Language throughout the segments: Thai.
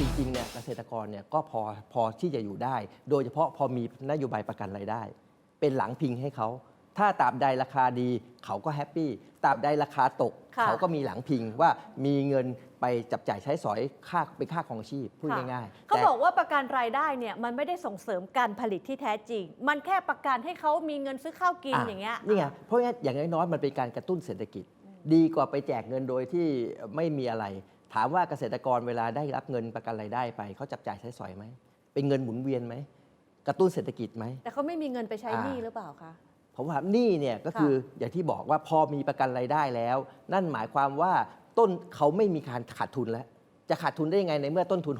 ตรกรเนี่ยก็พอพอที่จะอยู่ได้ โดยเฉพาะพอมีนโยบายประกันรายได้ เป็นหลังพิงให้เขา ถ้าตราบใดราคาดีเขาก็แฮปปี้ตราบใดราคาตก ค่ะเขาก็มีหลังพิงว่ามีเงินไปจับจ่ายใช้สอยค่าเป็นค่าของชีพพูดค่ะ ง่ายๆเขาแต่ บอกว่าประกันรายได้เนี่ยมันไม่ได้ส่งเสริมการผลิตที่แท้จริง มันแค่ประกันให้เขามีเงินซื้อข้าวกินอย่างเงี้ย นี่ไงเพราะงั้นอย่างน้อยๆมันเป็นการกระตุ้นเศรษฐกิจ ดีกว่าไปแจกเงินโดยที่ไม่มีอะไร ถามว่าเกษตรกรเวลาได้รับเงินประกันรายได้ไปเขาจับจ่ายใช้สอยไหมเป็นเงินหมุนเวียนไหมกระตุ้นเศรษฐกิจไหมแต่เขาไม่มีเงินไปใช้อ่าหนี้หรือเปล่าคะเพราะว่าหนี้เนี่ยก็คืออย่างที่บอกว่าพอมีประกันรายได้แล้ว นั่นหมายความว่าต้นเขาไม่มีการขาดทุนแล้ว จะขาดทุนได้ยังไงในเมื่อต้นทุน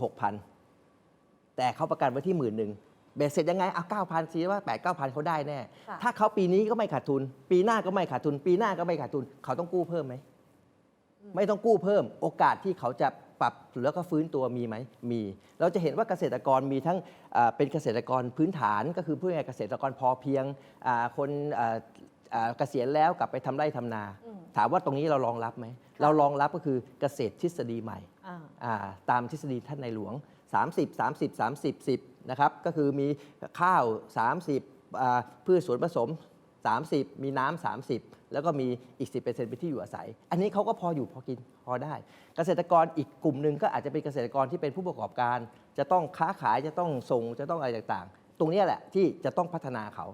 6,000 แต่เขาประกันไว้ที่หมื่นหนึ่งเบสเสร็จยังไงเอาเก้าพันซีว่าแปดเก้าพันเขาได้แน่ค่ะถ้าเขาปีนี้ก็ไม่ขาดทุน ปีหน้าก็ไม่ขาดทุน ปีหน้าก็ไม่ขาดทุน เขาต้องกู้เพิ่มไหม ไม่ต้องกู้เพิ่ม โอกาสที่เขาจะปรับแล้วก็ฟื้นตัวมีไหมมี เราจะเห็นว่าเกษตรกรมีทั้งอ่าเป็นเกษตรกรพื้นฐานก็คือเพื่อให้เกษตรกรพอเพียงอ่าคนอ่าอ่าเกษียณแล้วกลับไปทำไร่ทำนาอืมถามว่าตรงนี้เรารองรับไหม เรารองรับก็คือเกษตรทฤษฎีใหม่อ่าอ่าตามทฤษฎีท่านในหลวง 30 30 30 10 นะครับ ก็คือมีข้าว 30อ่าพืชสวนผสม 30 มีน้ำ30 แล้วก็มีอีก 10%เป็นที่อยู่อาศัย อันนี้เขาก็พออยู่พอกินพอได้ เกษตรกรอีกกลุ่มหนึ่งก็อาจจะเป็นเกษตรกรที่เป็นผู้ประกอบการ จะต้องค้าขายจะต้องส่งจะต้องอะไรต่างๆ ตรงเนี้ยแหละที่จะต้องพัฒนาเขา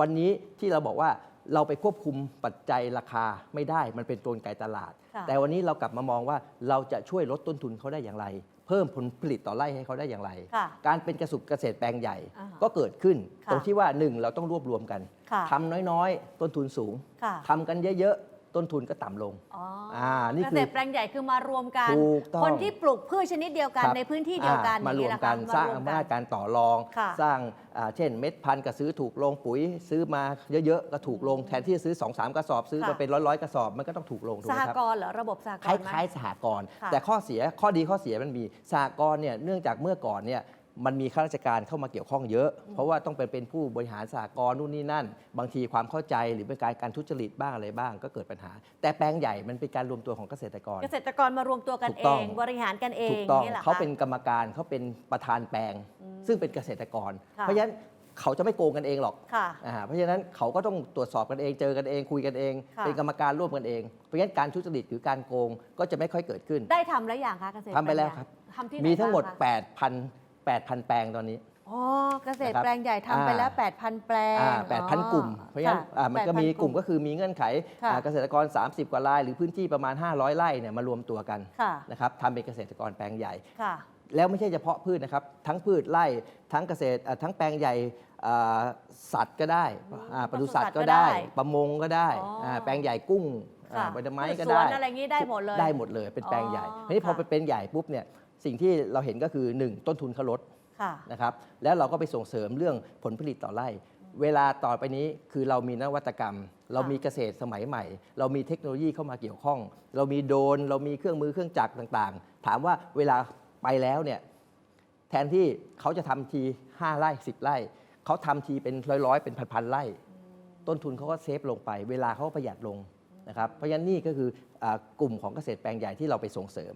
วันนี้ที่เราบอกว่าเราไปควบคุมปัจจัยราคาไม่ได้มันเป็นตัวไกลตลาดค่ะแต่วันนี้เรากลับมามองว่าเราจะช่วยลดต้นทุนเขาได้อย่างไร เพิ่มผลผลิตต่อไร่ให้เขาได้อย่างไร ค่ะการเป็นกระสุกเกษตรแปลงใหญ่อ่าก็เกิดขึ้น ค่ะตรงที่ว่าหนึ่งเราต้องรวบรวมกันค่ะ ทำน้อยๆ ต้นทุนสูงค่ะ ทำกันเยอะๆ ต้นทุนก็ต่ำลง อ๋ออานี่เกคือษตรแปลงใหญ่คือมารวมกัน ถูกต้องคนที่ปลูกพืชชนิดเดียวกันครับ ในพื้นที่เดียวกันอ่ามารวมอย่กันงนี้สร้างเหอำคะนาจการต่อรอง ค่ะ สร้างอ่าเช่นเม็ดพันธุ์ก็ซื้อถูกลงปุ๋ย ซื้อมาเยอะๆก็ถูกลงแทนที่จะซื้อ2 3กระสอบซื้อมาเป็นร้อยๆกระสอบมันก็ต้องถูกลงถูกสไหมหครับกรณ์เหรอระบบสหกครณ์ไหม ล้ายๆสหกรณ์ค่ะแต่ข้อเสียข้อดีข้อเสียมันมีสหกรณ์เนี่ยเนื่องจากเมื่อก่อนเนี่ย มันมีข้าราชการเข้ามาเกี่ยวข้องเยอะ เพราะว่าต้องเป็นเป็นผู้บริหารสหกรณ์นู่นนี่นั่น บางทีความเข้าใจหรือเป็นการการทุจริตบ้างอะไรบ้าง ก็เกิดปัญหา แต่แปลงใหญ่มันเป็นการรวมตัวของเกษตรกร เกษตรกรมารวมตัวกันถูกเอต้องงบริหารกันเองถูกต้องนี่หรคะเขาเป็นกรรมการเขาเป็นประธานแปลงอืมซึ่งเป็นเกษตรกรค่ะเพราะฉะนั้นเขาจะไม่โกงกันเองหรอกค่ะอ่าเพราะฉะนั้นเขาก็ต้องตรวจสอบกันเอง เจอกันเอง คุยกันเองค่ะเป็นกรรมการร่วมกันเอง เพราะฉะนั้นการทุจริตหรือการโกงก็จะไม่ค่อยเกิดขึ้น ได้ทำแล้วอย่างคะเกษตรทำไปแล้วปงใหญ่ครับทำที่ไหนมีทั้งหมดบ้าคะ8,000 8,000 แปลงตอนนี้ อ๋อเกษตรนะครับแปลงใหญ่ทำไปแล้ว อ่า 8,000 แปลงอ่าอ๋อ8,000 กลุ่ม เพราะฉะนั้นค่ะอ่ามันก็มี8,000 กลุ่มก็คือมีเงื่อนไขค่ะ อ่าเกษตรกร 30 กว่าราย หรือพื้นที่ประมาณ 500 ไร่เนี่ยมารวมตัวกันค่ะ นะครับทำเป็นเกษตรกรแปลงใหญ่ ค่ะ แล้วไม่ใช่เฉพาะพืชนะครับ ทั้งพืชไร่ทั้งเกษตรอ่าทั้งแปลงใหญ่อ่าสัตว์ก็ได้อ่าปศุสัตว์ก็ได้ ปศุสัตว์ก็ได้ประมงก็ได้อ๋ออ่าแปลงใหญ่กุ้งค่ะอ่าใบไม้พืชก็สวนได้อะไรอย่างงี้ได้หมดเลย ได้หมดเลยเป็นแปลงใหญ่อ๋อทีนี้พอค่ะ ไปเป็นใหญ่ปุ๊บเนี่ย สิ่งที่เราเห็นก็คือ 1 ต้นทุนเขาลดค่ะ นะครับ แล้วเราก็ไปส่งเสริมเรื่องผลผลิตต่อไร่ เวลาต่อไปนี้คือเรามีนวัตกรรม เรามีเกษตรสมัยใหม่ เรามีเทคโนโลยีเข้ามาเกี่ยวข้อง เรามีโดรนเรามีเครื่องมือเครื่องจักรต่างๆ ถามว่าเวลาไปแล้วเนี่ยแทนที่เขาจะทำที5ไร่10 ไร่ เขาทำทีเป็นร้อยๆ เป็นพันๆไร่ ต้นทุนเขาก็เซฟลงไป เวลาเขาก็ประหยัดลงนะครับ เพราะฉะนั้นนี่ก็คืออากลุ่มของเกษตรแปลงใหญ่ที่เราไปส่งเสริม